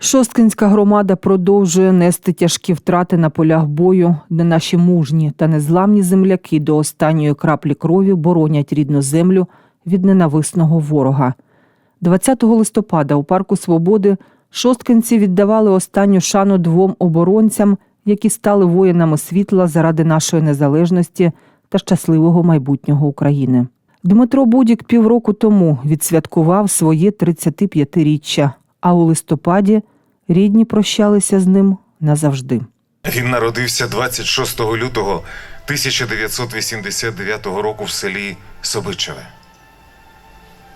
Шосткинська громада продовжує нести тяжкі втрати на полях бою, де наші мужні та незламні земляки до останньої краплі крові боронять рідну землю від ненависного ворога. 20 листопада у парку Свободи шосткинці віддавали останню шану двом оборонцям, які стали воїнами світла заради нашої незалежності та щасливого майбутнього України. Дмитро Будік півроку тому відсвяткував своє 35-річчя, а у листопаді рідні прощалися з ним назавжди. Він народився 26 лютого 1989 року в селі Собичеве.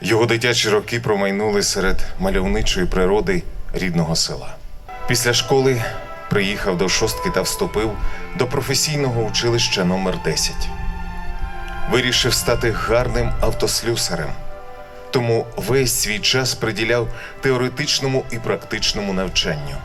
Його дитячі роки промайнули серед мальовничої природи рідного села. Після школи приїхав до шостки та вступив до професійного училища номер 10 Вирішив стати гарним автослюсарем, тому весь свій час приділяв теоретичному і практичному навчанню.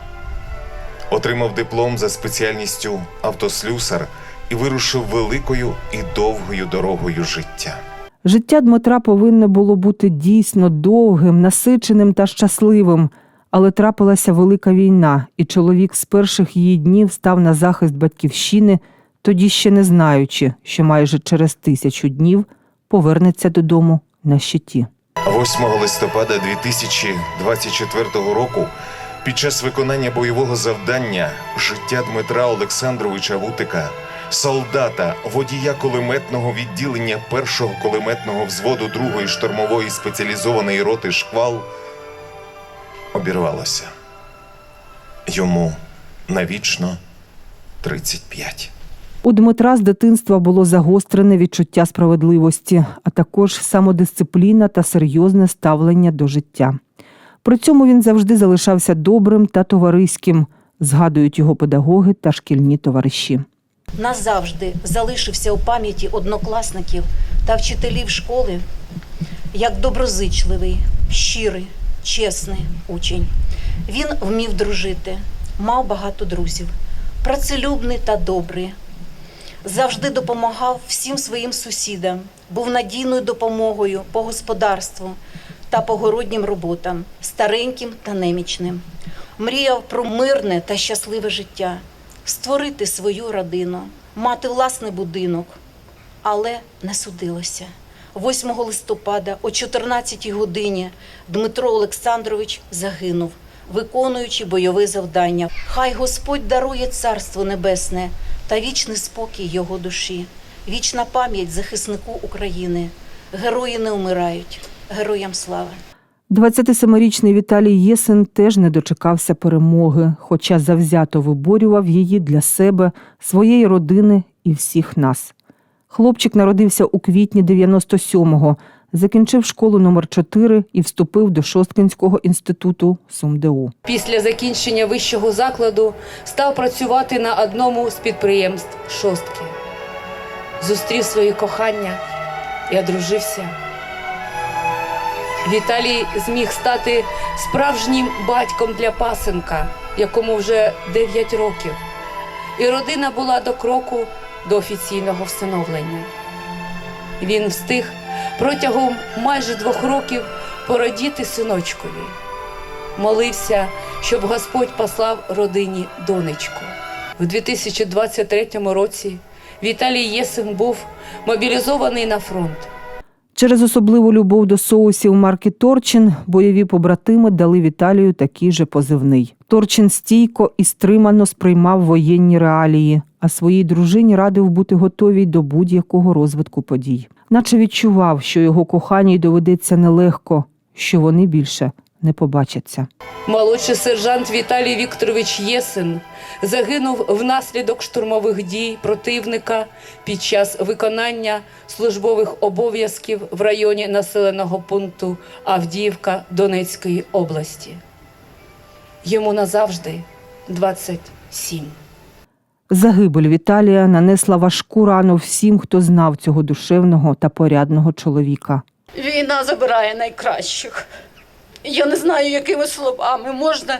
Отримав диплом за спеціальністю автослюсар і вирушив великою і довгою дорогою життя. Життя Дмитра повинне було бути дійсно довгим, насиченим та щасливим, але трапилася велика війна, і чоловік з перших її днів став на захист батьківщини, тоді ще не знаючи, що майже через тисячу днів повернеться додому на щиті. 8 листопада 2024 року під час виконання бойового завдання життя Дмитра Олександровича Вутика, солдата, водія кулеметного відділення першого кулеметного взводу другої штурмової спеціалізованої роти шквал обірвалося. Йому навічно 35. У Дмитра з дитинства було загострене відчуття справедливості, а також самодисципліна та серйозне ставлення до життя. При цьому він завжди залишався добрим та товариським, згадують його педагоги та шкільні товариші. назавжди залишився у пам'яті однокласників та вчителів школи як доброзичливий, щирий, чесний учень. Він вмів дружити, мав багато друзів, працелюбний та добрий. Завжди допомагав всім своїм сусідам, був надійною допомогою по господарству та погороднім роботам, стареньким та немічним. Мріяв про мирне та щасливе життя, створити свою родину, мати власний будинок, але не судилося. 8 листопада о 14 годині Дмитро Олександрович загинув, виконуючи бойове завдання. Хай Господь дарує царство небесне та вічний спокій його душі, вічна пам'ять захиснику України. Герої не вмирають, героям слава. 27-річний Віталій Єсен теж не дочекався перемоги, хоча завзято виборював її для себе, своєї родини і всіх нас. Хлопчик народився у квітні 97-го, закінчив школу номер 4 і вступив до Шосткинського інституту СумДУ. Після закінчення вищого закладу став працювати на одному з підприємств шостки. Зустрів своє кохання і одружився. Віталій зміг стати справжнім батьком для пасенка, якому вже 9 років. І родина була до кроку до офіційного всиновлення. Він встиг протягом майже двох років породіти синочкові молився, щоб Господь послав родині донечку. В 2023 році Віталій Єсен був мобілізований на фронт. Через особливу любов до соусів марки Торчин бойові побратими дали Віталію такий же позивний. Торчин стійко і стримано сприймав воєнні реалії, а своїй дружині радив бути готовій до будь-якого розвитку подій. Наче відчував, що його коханій доведеться нелегко, що вони більше не побачаться. Молодший сержант Віталій Вікторович Єсен загинув внаслідок штурмових дій противника під час виконання службових обов'язків в районі населеного пункту Авдіївка Донецької області. Йому назавжди 27. Загибель Віталія нанесла важку рану всім, хто знав цього душевного та порядного чоловіка. Війна забирає найкращих. Я не знаю, якими словами можна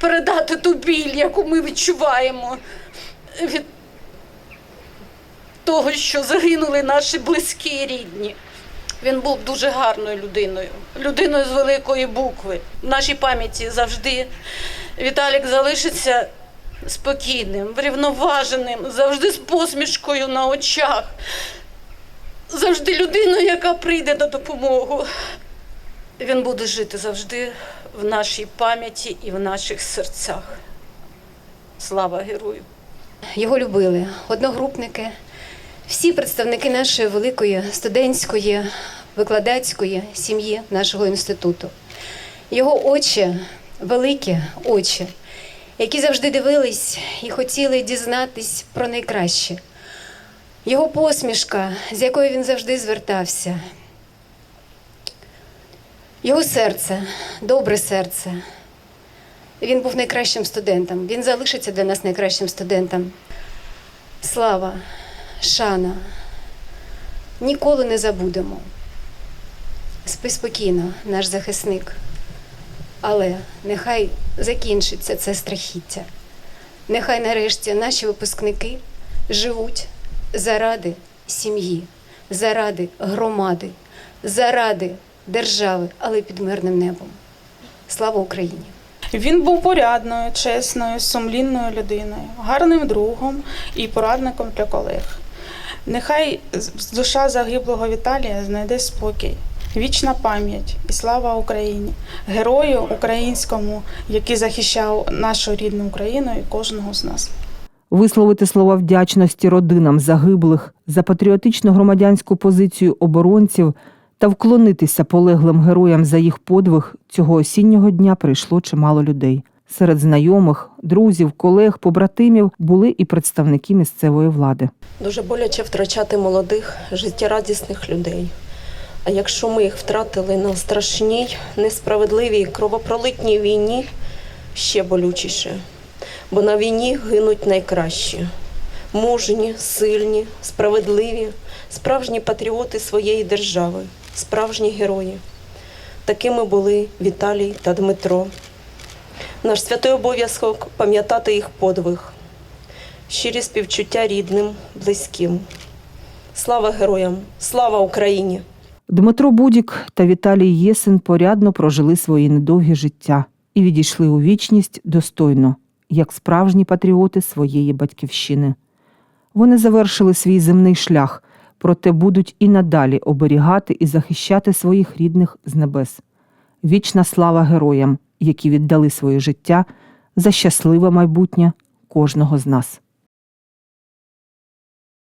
передати ту біль, яку ми відчуваємо від того, що загинули наші близькі і рідні. Він був дуже гарною людиною, людиною з великої букви. В нашій пам'яті завжди Віталік залишиться спокійним, врівноваженим, завжди з посмішкою на очах. Завжди людиною, яка прийде на допомогу. Він буде жити завжди в нашій пам'яті і в наших серцях. Слава герою! Його любили одногрупники, всі представники нашої великої студентської, викладацької сім'ї нашого інституту. Його очі, великі очі, які завжди дивились і хотіли дізнатись про найкраще. Його посмішка, з якою він завжди звертався. Його серце, добре серце, він був найкращим студентом. Він залишиться для нас найкращим студентом. Слава, шана. Ніколи не забудемо. Спи спокійно, наш захисник. Але нехай закінчиться це страхіття. Нехай нарешті наші випускники живуть заради сім'ї, заради громади, заради держави, але під мирним небом. Слава Україні! Він був порядною, чесною, сумлінною людиною, гарним другом і порадником для колег. Нехай душа загиблого Віталія знайде спокій, вічна пам'ять і слава Україні, герою українському, який захищав нашу рідну Україну і кожного з нас. Висловити слова вдячності родинам загиблих за патріотичну громадянську позицію оборонців та вклонитися полеглим героям за їх подвиг цього осіннього дня прийшло чимало людей. Серед знайомих, друзів, колег, побратимів були і представники місцевої влади. Дуже боляче втрачати молодих, життєрадісних людей. А якщо ми їх втратили на страшній, несправедливій, кровопролитній війні, ще болючіше. Бо на війні гинуть найкращі мужні, сильні, справедливі, справжні патріоти своєї держави, справжні герої. Такими були Віталій та Дмитро. Наш святий обов'язок пам'ятати їх подвиг щирі співчуття рідним, близьким. Слава героям! Слава Україні! Дмитро Будік та Віталій Єсен порядно прожили свої недовгі життя і відійшли у вічність достойно, як справжні патріоти своєї батьківщини. Вони завершили свій земний шлях, проте будуть і надалі оберігати і захищати своїх рідних з небес. Вічна слава героям, які віддали своє життя за щасливе майбутнє кожного з нас.